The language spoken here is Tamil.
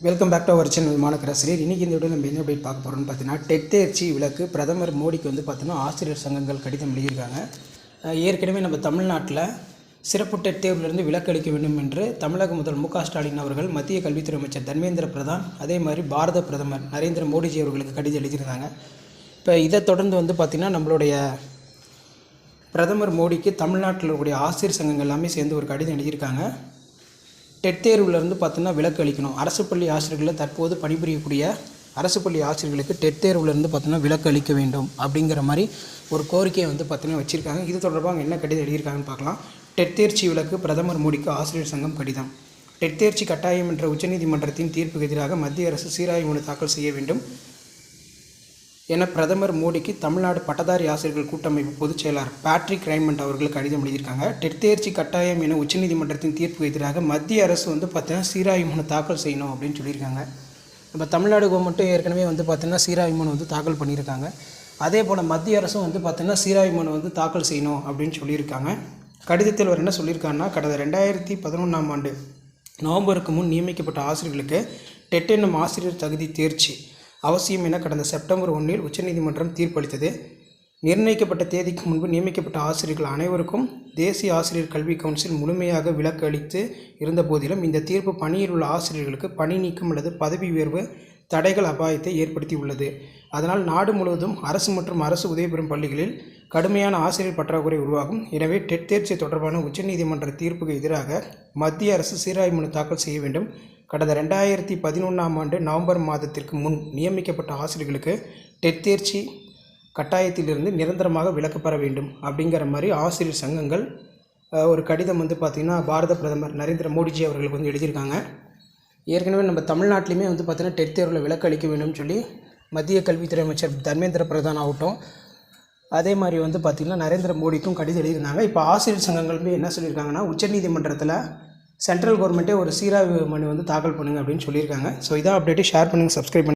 Welcome back to our channel மாநகராசிரியர் இன்றைக்கி இந்த வீடியோ நம்ம என்ன அப்டேட் பார்க்க போகிறோம்னு பார்த்தீங்கன்னா டெட் தேர்ச்சி விளக்கு பிரதமர் மோடிக்கு வந்து பார்த்தீங்கன்னா ஆசிரியர் சங்கங்கள் கடிதம் எழுதியிருக்காங்க. ஏற்கனவே நம்ம தமிழ்நாட்டில் சிறப்பு டெட் தேர்விலிருந்து விலக்கு அளிக்க வேண்டும் என்று தமிழக முதல் மு ஸ்டாலின் அவர்கள் மத்திய கல்வித்துறை அமைச்சர் தர்மேந்திர பிரதான் அதே மாதிரி பாரத பிரதமர் நரேந்திர மோடிஜி அவர்களுக்கு கடிதம் எழுதியிருந்தாங்க. இப்போ இதை தொடர்ந்து வந்து பார்த்திங்கன்னா நம்மளுடைய பிரதமர் மோடிக்கு தமிழ்நாட்டில் இருக்கக்கூடிய ஆசிரியர் சங்கங்கள் எல்லாமே சேர்ந்து ஒரு கடிதம் எழுதியிருக்காங்க. டெட் தேர்வுலேருந்து பார்த்தீங்கன்னா விலக்கு அளிக்கணும். அரசு பள்ளி ஆசிரியர்களில் தற்போது பணிபுரியக்கூடிய அரசு பள்ளி ஆசிரியர்களுக்கு டெட் தேர்வுலேருந்து பார்த்தீங்கன்னா விலக்கு அளிக்க வேண்டும் அப்படிங்கிற மாதிரி ஒரு கோரிக்கையை வந்து பார்த்தீங்கன்னா வச்சுருக்காங்க. இது தொடர்பாக என்ன கடிதம் எழுதியிருக்காங்கன்னு பார்க்கலாம். டெட் தேர்ச்சி விலக்கு பிரதமர் மோடிக்கு ஆசிரியர் சங்கம் கடிதம். டெட் தேர்ச்சி கட்டாயம் என்ற உச்சநீதிமன்றத்தின் தீர்ப்புக்கு எதிராக மத்திய அரசு சீராய்வு மனு தாக்கல் செய்ய வேண்டும். என பிரதமர் மோடிக்கு தமிழ்நாடு பட்டதாரி ஆசிரியர்கள் கூட்டமைப்பு பொதுச் செயலாளர் பேட்ரிக் ரைமண்ட் அவர்கள் கடிதம் எழுதியிருக்காங்க. டெட் தேர்ச்சி கட்டாயம் என உச்சநீதிமன்றத்தின் தீர்ப்புக்கு எதிராக மத்திய அரசு வந்து பார்த்தீங்கன்னா சீராய்வு மனு தாக்கல் செய்யணும் அப்படின்னு சொல்லியிருக்காங்க. நம்ம தமிழ்நாடு கவர்மெண்ட்டும் ஏற்கனவே வந்து பார்த்தீங்கன்னா சீராய்வு மனு வந்து தாக்கல் பண்ணியிருக்காங்க. அதே போல் மத்திய அரசும் வந்து பார்த்தீங்கன்னா சீராய்வு மனு வந்து தாக்கல் செய்யணும் அப்படின்னு சொல்லியிருக்காங்க. கடிதத்தில் அவர் என்ன சொல்லியிருக்காங்கன்னா கடந்த ரெண்டாயிரத்தி பதினொன்றாம் ஆண்டு நவம்பருக்கு முன் நியமிக்கப்பட்ட ஆசிரியர்களுக்கு டெட் என்னும் ஆசிரியர் தகுதி தேர்ச்சி. அவசியம் என கடந்த செப்டம்பர் ஒன்றில் உச்சநீதிமன்றம் தீர்ப்பளித்தது. நிர்ணயிக்கப்பட்ட தேதிக்கு முன்பு நியமிக்கப்பட்ட ஆசிரியர்கள் அனைவருக்கும் தேசிய ஆசிரியர் கல்வி கவுன்சில் முழுமையாக விலக்கு அளித்து இருந்த போதிலும் இந்த தீர்ப்பு பணியில் உள்ள ஆசிரியர்களுக்கு பணி நீக்கம் அல்லது பதவி உயர்வு தடைகள் அபாயத்தை ஏற்படுத்தி உள்ளது அதனால் நாடு முழுவதும் அரசு மற்றும் அரசு உதவி பெறும் பள்ளிகளில் கடுமையான ஆசிரியர் பற்றாக்குறை உருவாகும். எனவே டெட் தேர்ச்சி தொடர்பான உச்சநீதிமன்ற தீர்ப்புக்கு எதிராக மத்திய அரசு சீராய்வு மனு தாக்கல் செய்ய வேண்டும். கடந்த ரெண்டாயிரத்தி பதினொன்றாம் ஆண்டு நவம்பர் மாதத்திற்கு முன் நியமிக்கப்பட்ட ஆசிரியர்களுக்கு டெட் தேர்ச்சி கட்டாயத்திலிருந்து நிரந்தரமாக விலக்கு பெற வேண்டும் அப்படிங்கிற மாதிரி ஆசிரியர் சங்கங்கள் ஒரு கடிதம் வந்து பார்த்திங்கன்னா பாரத பிரதமர் நரேந்திர மோடிஜி அவர்களுக்கு வந்து எழுதியிருக்காங்க. ஏற்கனவே நம்ம தமிழ்நாட்டிலையுமே வந்து பார்த்திங்கன்னா டெட் தேர்வில் விலக்கு அளிக்க வேண்டும்னு சொல்லி மத்திய கல்வித்துறை அமைச்சர் தர்மேந்திர பிரதான் ஆகட்டும் அதே மாதிரி வந்து பார்த்திங்கன்னா நரேந்திர மோடிக்கும் கடிதம் எழுதியிருந்தாங்க. இப்போ ஆசிரியர் சங்கங்களுமே என்ன சொல்லியிருக்காங்கன்னா உச்சநீதிமன்றத்தில் சென்ட்ரல் கவர்மெண்ட்டே ஒரு சீராய்வு மனு வந்து தாக்கல் பண்ணுங்க அப்படின்னு சொல்லியிருக்காங்க. ஸோ இதான் அப்டேட்டு ஷேர் பண்ணுங்கள் சப்ஸ்கிரைப் பண்ணுங்கள்